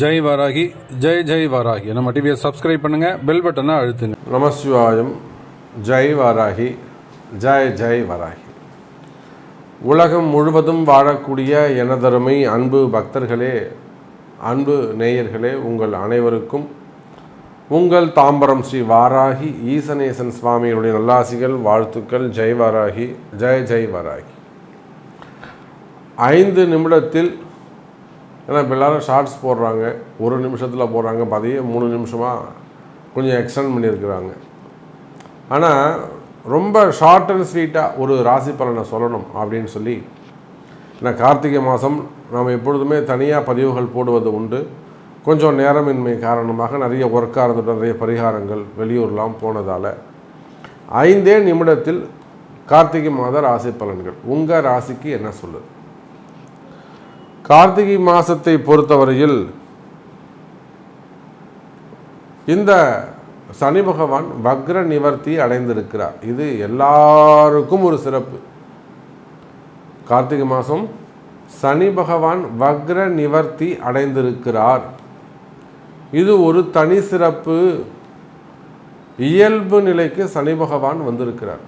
ஜெய் வாராகி ஜெய் ஜெய் வாராகி. நம்ம டிவியை சப்ஸ்கிரைப் பண்ணுங்கள் பெல் பட்டனை அழுத்துங்க. நமசிவாயம் ஜெய் வாராகி ஜெய் ஜெய் வாராகி. உலகம் முழுவதும் வாழக்கூடிய எனதருமை அன்பு பக்தர்களே அன்பு நேயர்களே உங்கள் அனைவருக்கும் உங்கள் தாம்பரம் ஸ்ரீ வாராகி ஈசனேசன் சுவாமிகளுடைய நல்லாசிகள் வாழ்த்துக்கள் ஜெய் வாராகி ஜெய் ஜெய் வாராகி. ஐந்து நிமிடத்தில் ஏன்னா இப்போ எல்லாரும் ஷார்ட்ஸ் போடுறாங்க. ஒரு நிமிஷத்தில் போடுறாங்க. பதிய மூணு நிமிஷமாக கொஞ்சம் எக்ஸ்டெண்ட் பண்ணியிருக்கிறாங்க. ஆனால் ரொம்ப ஷார்ட் அண்ட் ஸ்வீட்டாக ஒரு ராசி பலனை சொல்லணும் அப்படின்னு சொல்லி ஏன்னா கார்த்திகை மாதம் நாம் எப்பொழுதுமே தனியாக பதிவுகள் போடுவது உண்டு. கொஞ்சம் நேரமின்மை காரணமாக நிறைய ஒர்க்காக இருந்துட்டு நிறைய பரிகாரங்கள் வெளியூர்லாம் போனதால் ஐந்தே நிமிடத்தில் கார்த்திகை மாத ராசி பலன்கள். உங்கள் ராசிக்கு என்ன சொல்லுது? கார்த்திகை மாதத்தை பொறுத்தவரையில் இந்த சனி பகவான் வக்ர நிவர்த்தி அடைந்திருக்கிறார். இது எல்லாருக்கும் ஒரு சிறப்பு. கார்த்திகை மாதம் சனி பகவான் வக்ர நிவர்த்தி அடைந்திருக்கிறார். இது ஒரு தனி சிறப்பு. இயல்பு நிலைக்கு சனி பகவான் வந்திருக்கிறார்.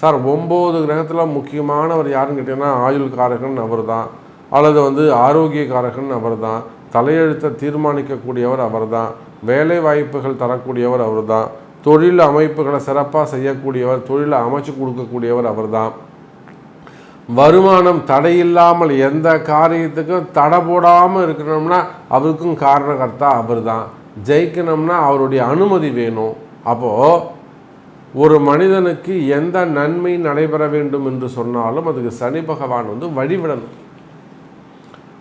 சார் ஒம்பது கிரகத்தில் முக்கியமானவர் யாருன்னு கேட்டிங்கன்னா ஆயுள் காரகன் அவர் தான் அல்லது வந்து ஆரோக்கியக்காரகன் அவர் தான் தலையெழுத்தை தீர்மானிக்கக்கூடியவர் அவர் தான் வேலை வாய்ப்புகள் தரக்கூடியவர் அவர் தான் தொழில் அமைப்புகளை சிறப்பாக செய்யக்கூடியவர் தொழிலை அமைச்சு கொடுக்கக்கூடியவர் அவர் தான் வருமானம் தடையில்லாமல் எந்த காரியத்துக்கும் தடை போடாமல் இருக்கணும்னா அவருக்கும் காரணகர்த்தா அவர் தான் ஜெயிக்கணும்னா அவருடைய அனுமதி வேணும். அப்போது ஒரு மனிதனுக்கு எந்த நன்மை நடைபெற வேண்டும் என்று சொன்னாலும் அதுக்கு சனி பகவான் வந்து வழிவிடணும்.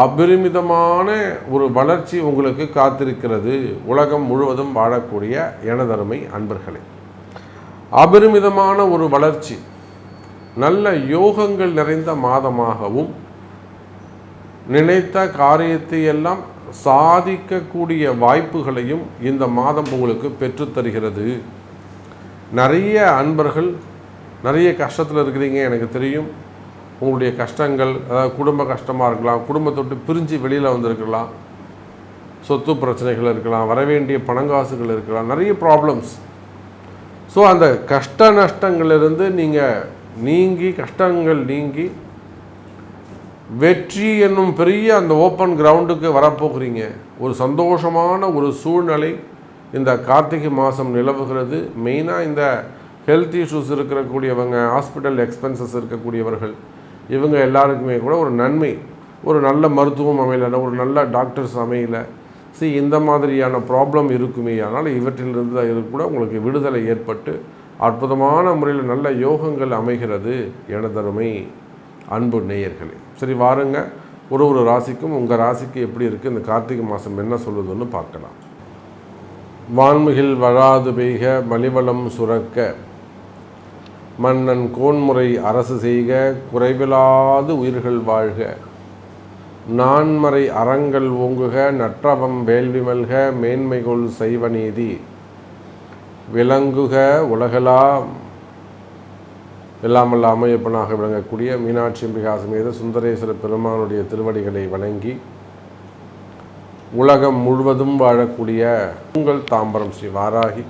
அபரிமிதமான ஒரு வளர்ச்சி உங்களுக்கு காத்திருக்கிறது. உலகம் முழுவதும் வாழக்கூடிய எனதருமை அன்பர்களே. அபரிமிதமான ஒரு வளர்ச்சி நல்ல யோகங்கள் நிறைந்த மாதமாகவும் நினைத்த காரியத்தை எல்லாம் சாதிக்கக்கூடிய வாய்ப்புகளையும் இந்த மாதம் உங்களுக்கு பெற்றுத்தருகிறது நிறைய அன்பர்கள் நிறைய கஷ்டத்தில் இருக்கிறீங்க எனக்கு தெரியும். உங்களுடைய கஷ்டங்கள் அதாவது குடும்ப கஷ்டமாக இருக்கலாம் குடும்பத்தொட்டு பிரிஞ்சு வெளியில் வந்திருக்கலாம். சொத்து பிரச்சனைகள் இருக்கலாம் வரவேண்டிய பணங்காசுகள் இருக்கலாம் நிறைய ப்ராப்ளம்ஸ் ஸோ அந்த கஷ்ட நஷ்டங்கள்லேருந்து நீங்கள் நீங்கி கஷ்டங்கள் நீங்கி வெற்றி என்னும் பெரிய அந்த ஓப்பன் கிரவுண்டுக்கு வரப்போகிறீங்க. ஒரு சந்தோஷமான ஒரு சூழ்நிலை இந்த கார்த்திகை மாதம் நிலவுகிறது. மெயினாக இந்த ஹெல்த் இஷ்யூஸ் இருக்கக்கூடியவங்க ஹாஸ்பிட்டல் எக்ஸ்பென்சஸ் இருக்கக்கூடியவர்கள் இவங்க எல்லாருக்குமே கூட ஒரு நன்மை ஒரு நல்ல மருத்துவம் அமையலை ஒரு நல்ல டாக்டர்ஸ் அமையலை. சி இந்த மாதிரியான ப்ராப்ளம் இருக்குமே ஆனால் இவற்றிலிருந்து இது கூட உங்களுக்கு விடுதலை ஏற்பட்டு அற்புதமான முறையில் நல்ல யோகங்கள் அமைகிறது எனதருமை அன்பு நேயர்களே. சரி வாருங்க. ஒரு ஒரு ராசிக்கும் உங்கள் ராசிக்கு எப்படி இருக்குது இந்த கார்த்திகை மாதம் என்ன சொல்லுதுன்னு பார்க்கலாம். வான்மிகில் வழாது பெய்க மலிவளம் சுரக்க. மன்னன் கோன்முறை அரசு செய்க குறைவிலாது உயிர்கள் வாழ்க. நான்மறை அறங்கள் ஓங்குக நற்றவம் வேள்வி மல்க மேன்மைகொள் செய்வநீதி விளங்குக உலகெல்லாம் எல்லாம் அமையப்பனாக விளங்கக்கூடிய மீனாட்சி அம்பிகா மீது சுந்தரேஸ்வர பெருமானுடைய திருவடிகளை வணங்கி உலகம் முழுவதும் வாழக்கூடிய உங்கள் தாம்பரம் ஸ்ரீ வாராகி.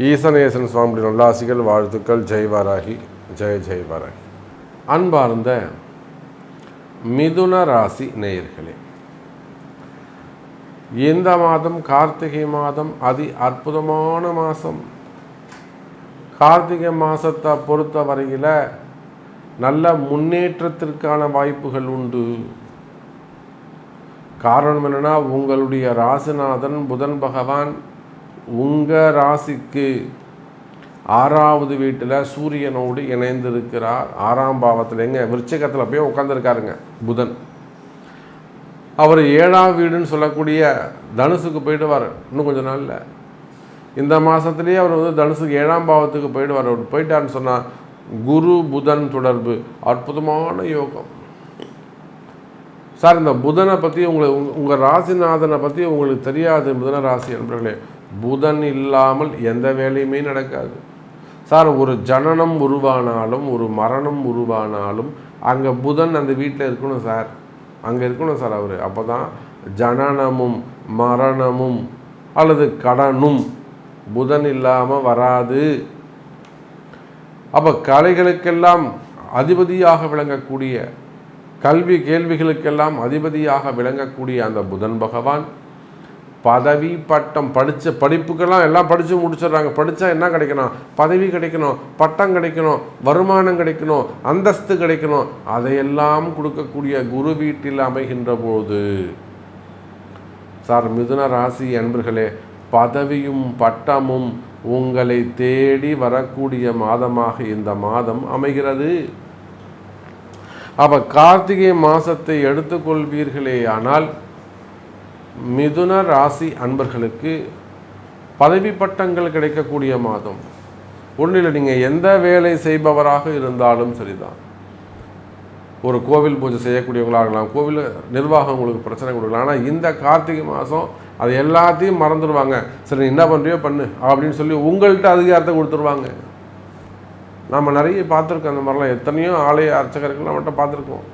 ஈசனேசன் சுவாமியுடைய நல்லாசிகள் வாழ்த்துக்கள் ஜெய் வாராகி ஜெய ஜெய் வாராகி. அன்பார்ந்த மிதுன ராசி நேயர்களே இந்த மாதம் கார்த்திகை மாதம் அதி அற்புதமான மாதம் கார்த்திகை மாதத்தை பொறுத்த வரையில் நல்ல முன்னேற்றத்திற்கான வாய்ப்புகள் உண்டு. காரணம் என்னென்னா உங்களுடைய ராசிநாதன் புதன் பகவான் உங்கள் ராசிக்கு ஆறாவது வீட்டில் சூரியனோடு இணைந்திருக்கிறார். ஆறாம் பாவத்தில் எங்க? விருச்சிகத்தில் போய் உட்காந்துருக்காருங்க புதன். அவர் ஏழாம் வீடுன்னு சொல்லக்கூடிய தனுசுக்கு போயிடுவார் இன்னும் கொஞ்ச நாளில். இந்த மாதத்துலேயே அவர் வந்து தனுசுக்கு ஏழாம் பாவத்துக்கு போயிடுவார். அவர் போயிட்டாருன்னு சொன்னால் குரு புதன் தொடர்பு அற்புதமான யோகம். சார் இந்த புதனை பற்றி உங்களுக்கு உங்கள் ராசிநாதனை பற்றி உங்களுக்கு தெரியாது புதன ராசி என்பர்களே புதன் இல்லாமல் எந்த வேலையுமே நடக்காது. சார் ஒரு ஜனனம் உருவானாலும் ஒரு மரணம் உருவானாலும் அங்கே புதன் அந்த வீட்டில் இருக்கணும் சார். அங்கே இருக்கணும் சார் அவர். அப்போ தான் ஜனனமும் மரணமும் அல்லது கடனும் புதன் இல்லாமல் வராது. அப்போ கலைகளுக்கெல்லாம் அதிபதியாக விளங்கக்கூடிய கல்வி கேள்விகளுக்கெல்லாம் அதிபதியாக விளங்கக்கூடிய அந்த புதன் பகவான் பதவி பட்டம் படித்த படிப்புக்கெல்லாம் எல்லாம் படித்து முடிச்சிடுறாங்க. படித்தா என்ன கிடைக்கணும்? பதவி கிடைக்கணும் பட்டம் கிடைக்கணும் வருமானம் கிடைக்கணும் அந்தஸ்து கிடைக்கணும். அதையெல்லாம் கொடுக்கக்கூடிய குரு வீட்டில் அமைகின்ற போது சார் மிதுன ராசி அன்பர்களே பதவியும் பட்டமும் உங்களை தேடி வரக்கூடிய மாதமாக இந்த மாதம் அமைகிறது. அப்ப கார்த்திகை மாசத்தை எடுத்துக்கொள்வீர்களே ஆனால் மிதுன ராசி அன்பர்களுக்கு பதவி பட்டங்கள் கிடைக்கக்கூடிய மாதம். ஒன்றில் நீங்கள் எந்த வேலை செய்பவராக இருந்தாலும் சரிதான். ஒரு கோவில் பூஜை செய்யக்கூடியவங்களாக இருக்கலாம் கோவில் நிர்வாகம் உங்களுக்கு பிரச்சனை கொடுக்கலாம் ஆனால் இந்த கார்த்திகை மாதம் அது எல்லாத்தையும் மறந்துடுவாங்க. சரி என்ன பண்ணுறியோ பண்ணு அப்படின்னு சொல்லி உங்கள்கிட்ட அதிகாரத்தை கொடுத்துருவாங்க. நம்ம நிறைய பார்த்துருக்கோம் அந்த மாதிரிலாம். எத்தனையோ ஆலய அர்ச்சகர்கள் நம்மகிட்ட பார்த்துருக்கோம்.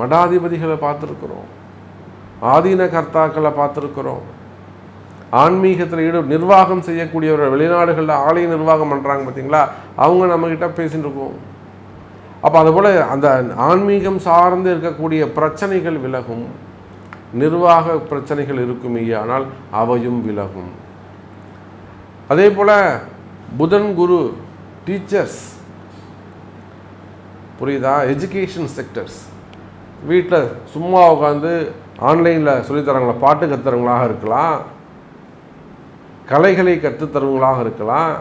மடாதிபதிகளை பார்த்துருக்குறோம். ஆதீன கர்த்தாக்களை பார்த்துருக்குறோம். ஆன்மீகத்தில் ஈடு நிர்வாகம் செய்யக்கூடியவர்கள் வெளிநாடுகளில் ஆலய நிர்வாகம் பண்ணுறாங்க பார்த்தீங்களா அவங்க நம்மக்கிட்ட பேசிட்டு இருக்கோம். அப்போ அதுபோல் அந்த ஆன்மீகம் சார்ந்து இருக்கக்கூடிய பிரச்சனைகள் விலகும். நிர்வாக பிரச்சனைகள் இருக்குமே ஆனால் அவையும் விலகும். அதே போல் புதன் குரு டீச்சர்ஸ். புரியுதா? Education sectors. வீட்டில் சும்மா உட்காந்து ஆன்லைனில் சொல்லித்தரவங்களா பாட்டு கற்றுறவங்களாக இருக்கலாம் கலைகளை கற்றுத்தரவங்களாக இருக்கலாம்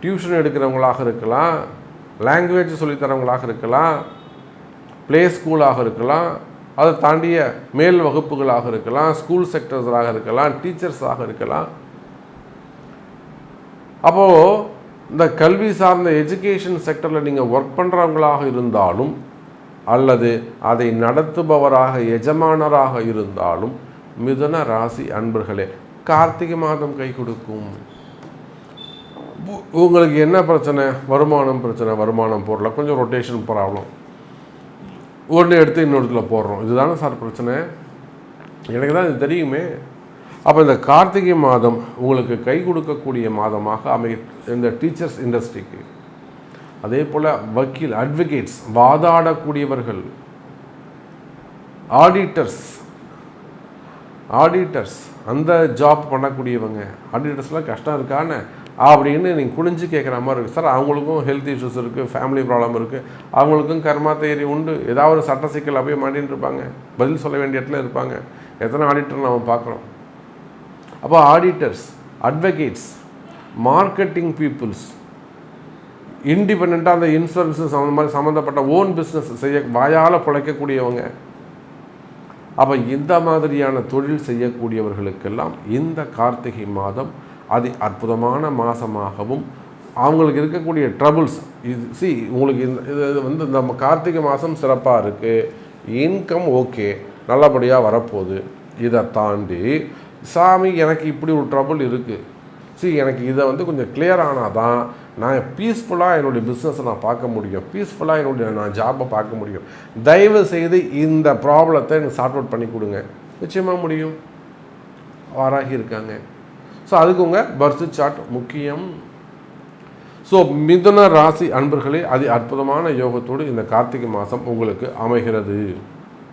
டியூஷன் எடுக்கிறவங்களாக இருக்கலாம் லாங்குவேஜ் சொல்லித்தரவங்களாக இருக்கலாம் ப்ளே ஸ்கூலாக இருக்கலாம் அதை தாண்டிய மேல் வகுப்புகளாக இருக்கலாம் ஸ்கூல் செக்டர்ஸாக இருக்கலாம் டீச்சர்ஸாக இருக்கலாம். அப்போது இந்த கல்வி சார்ந்த எஜுகேஷன் செக்டரில் நீங்கள் ஒர்க் பண்ணுறவங்களாக இருந்தாலும் அல்லது அதை நடத்துபவராக எஜமானராக இருந்தாலும் மிதுன ராசி அன்பர்களே கார்த்திகை மாதம் கை கொடுக்கும். உங்களுக்கு என்ன பிரச்சனை? வருமானம் பிரச்சனை வருமானம் போடல. கொஞ்சம் ரொட்டேஷன் ப்ராப்ளம் ஒன்று எடுத்து இன்னொருத்துல போடுறோம். இதுதானே சார் பிரச்சனை? எனக்கு தான் இது தெரியுமே. அப்போ இந்த கார்த்திகை மாதம் உங்களுக்கு கை கொடுக்கக்கூடிய மாதமாக அமை இந்த டீச்சர்ஸ் இண்டஸ்ட்ரிக்கு அதே போல் வக்கீல் அட்வொகேட்ஸ் வாதாடக்கூடியவர்கள் ஆடிட்டர்ஸ் ஆடிட்டர்ஸ் அந்த ஜாப் பண்ணக்கூடியவங்க ஆடிட்டர்ஸ்லாம் கஷ்டம் இருக்கான்னு அப்படின்னு நீங்கள் குனிஞ்சு கேட்குற மாதிரி இருக்குது சார் அவங்களுக்கும் ஹெல்த் இஷ்யூஸ் இருக்குது ஃபேமிலி ப்ராப்ளம் இருக்குது அவங்களுக்கும் கர்மா தேரி உண்டு. ஏதாவது ஒரு சட்ட சிக்கல் அப்படியே மாட்டின்னு இருப்பாங்க. பதில் சொல்ல வேண்டிய இடத்துல இருப்பாங்க. எத்தனை ஆடிட்டர் நம்ம பார்க்குறோம்? அப்போ ஆடிட்டர்ஸ் அட்வொகேட்ஸ் மார்க்கெட்டிங் பீப்புள்ஸ் இண்டிபெண்ட்டாக அந்த இன்சூரன்ஸ் சம்மந்த மாதிரி சம்மந்தப்பட்ட ஓன் பிஸ்னஸ் செய்ய வாயால் பிழைக்கக்கூடியவங்க. அப்போ இந்த மாதிரியான தொழில் செய்யக்கூடியவர்களுக்கெல்லாம் இந்த கார்த்திகை மாதம் அதி அற்புதமான மாதமாகவும் அவங்களுக்கு இருக்கக்கூடிய ட்ரபுள்ஸ் இது சி உங்களுக்கு இந்த இது இது வந்து இந்த கார்த்திகை மாதம் சிறப்பாக இருக்குது இன்கம் ஓகே நல்லபடியாக வரப்போகுது. இதை தாண்டி சாமி எனக்கு இப்படி ஒரு ட்ரபுள் இருக்குது சி எனக்கு இதை வந்து கொஞ்சம் கிளியர் ஆனால் தான் நான் பீஸ்ஃபுல்லாக என்னுடைய பிஸ்னஸை நான் பார்க்க முடியும். பீஸ்ஃபுல்லாக என்னுடைய நான் ஜாப்பை பார்க்க முடியும். தயவு செய்து இந்த ப்ராப்ளத்தை எனக்கு சார்ட் அவுட் பண்ணி கொடுங்க. நிச்சயமாக முடியும். வாராகி இருக்காங்க ஸோ அதுக்கு உங்கள் பர்த் சார்ட் முக்கியம். ஸோ மிதுன ராசி அன்பர்களே அதி அற்புதமான யோகத்தோடு இந்த கார்த்திகை மாதம் உங்களுக்கு அமைகிறது.